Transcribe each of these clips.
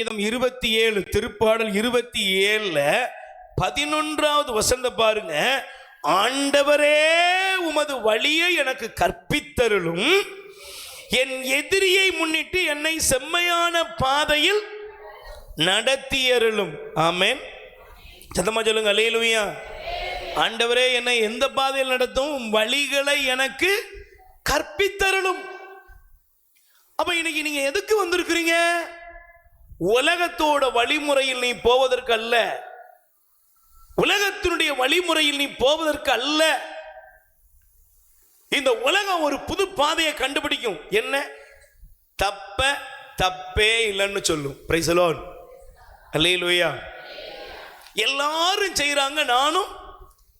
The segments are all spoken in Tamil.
சங்கீதம் இருபத்தி ஏழு திருப்பாடல் இருபத்தி ஏழுல பதினொன்றாவது வசந்த பாருங்க. ஆண்டவரே உமது வழியை எனக்கு கற்பித்தருளும். என் எதிரியை முன்னிட்டு என்னை செம்மையான பாதையில் நடத்தியருளும். ஆமேன். சத்தமா சொல்லுங்க அலையலுயா ஆண்டவரே என்னை எந்த பாதையில் நடத்தும்? வழிகளை எனக்கு கற்பித்தருளும். அப்ப இன்னைக்கு நீங்க எதுக்கு வந்திருக்கிறீங்க? உலகத்தோட வழிமுறையில் நீ போவதற்கு அல்ல உலகத்தினுடைய வழிமுறையில் நீ போவதற்கு அல்ல இந்த உலகம் ஒரு புது பாதையை கண்டுபிடிக்கும். என்ன? தப்ப தப்பே இல்லைன்னு சொல்லும். பிரைசலோன் அல்லையிலுயா எல்லாரும் செய்கிறாங்க நானும்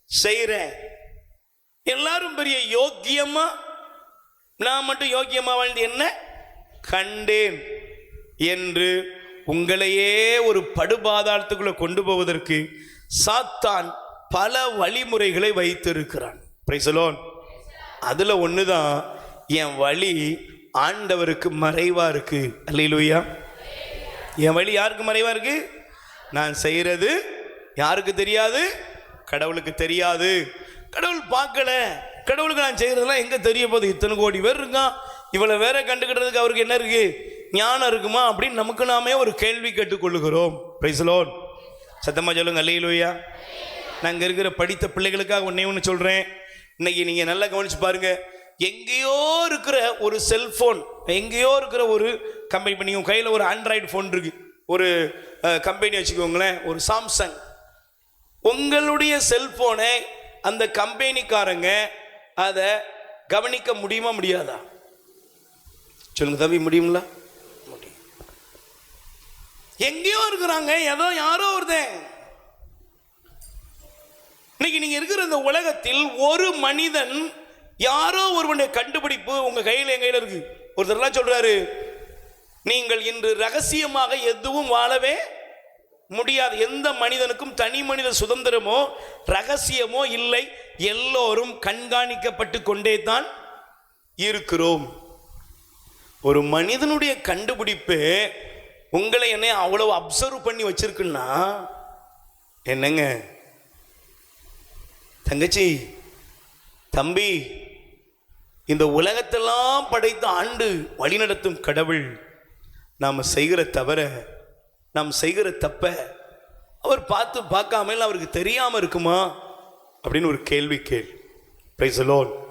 செய்கிறேன் எல்லாரும் பெரிய யோக்கியமா? நான் மட்டும் யோக்கியமா வாழ்ந்து என்ன? கண்டேன் என்று உங்களையே ஒரு படுபாதாளத்துக்குள்ளே கொண்டு போவதற்கு சாத்தான் பல வழிமுறைகளை வைத்திருக்கிறான். பிரைசலோன் ஒன்று தான் என் வழி ஆண்டவருக்கு மறைவாக இருக்குது அல்லையிலுயா என் வழி யாருக்கு மறைவாக இருக்கு? நான் செய்கிறது யாருக்கு தெரியாது? கடவுளுக்கு தெரியாது. கடவுள் பார்க்கல. கடவுளுக்கு நான் செய்கிறதெல்லாம் எங்கே தெரிய போகுது? இத்தனை கோடி பேர் இருக்கான். இவ்வளோ வேற கண்டுக்கிட்டதுக்கு அவருக்கு என்ன இருக்குது ஞானம் இருக்குமா அப்படின்னு நமக்கு நாமே ஒரு கேள்வி கேட்டுக்கொள்ளுகிறோம். பிரைசலோன் சத்தமாக சொல்லுங்க அல்லையிலுயா நாங்கள் இருக்கிற படித்த பிள்ளைகளுக்காக ஒன்றே ஒன்று சொல்கிறேன் இன்னைக்கு நீங்கள் நல்லா கவனிச்சு பாருங்கள் எங்கேயோ இருக்கிற ஒரு செல்ஃபோன் எங்கேயோ இருக்கிற ஒரு கம்பெனி இப்போ நீங்கள் கையில் ஒரு ஆண்ட்ராய்டு ஃபோன் இருக்குது ஒரு கம்பெனி வச்சுக்கோங்களேன் ஒரு சாம்சங் உங்களுடைய செல்ஃபோனை அந்த கம்பெனிக்காரங்க அதை கவனிக்க முடியுமா முடியாதா? சொல்லுங்க தம்பி முடியுங்களா? எங்கேயோ இருக்கிறாங்க ஏதோ யாரோ ஒருத்தன். இன்னைக்கு நீங்க இருக்கிற இந்த உலகத்தில் ஒரு மனிதன் யாரோ ஒருவனுடைய கண்டுபிடிப்பு உங்க கையில் என் கையில் இருக்கு. ஒருத்தர்லாம் சொல்றாரு நீங்கள் இன்று ரகசியமாக எதுவும் வாழவே முடியாது. எந்த மனிதனுக்கும் தனி மனித சுதந்திரமோ ரகசியமோ இல்லை. எல்லோரும் கண்காணிக்கப்பட்டு கொண்டே தான் இருக்கிறோம். ஒரு மனிதனுடைய கண்டுபிடிப்பு உங்களை என்னை அவ்வளவு அப்சர்வ் பண்ணி வச்சிருக்குன்னா என்னங்க? தங்கச்சி தம்பி இந்த உலகத்தெல்லாம் படைத்த ஆண்டு வழிநடத்தும் கடவுள் நாம் செய்கிற தவற நாம் செய்கிற தப்ப அவர் பார்த்து பார்க்காமல் அவருக்கு தெரியாமல் இருக்குமா? அப்படின்னு ஒரு கேள்வி கேள். Price loan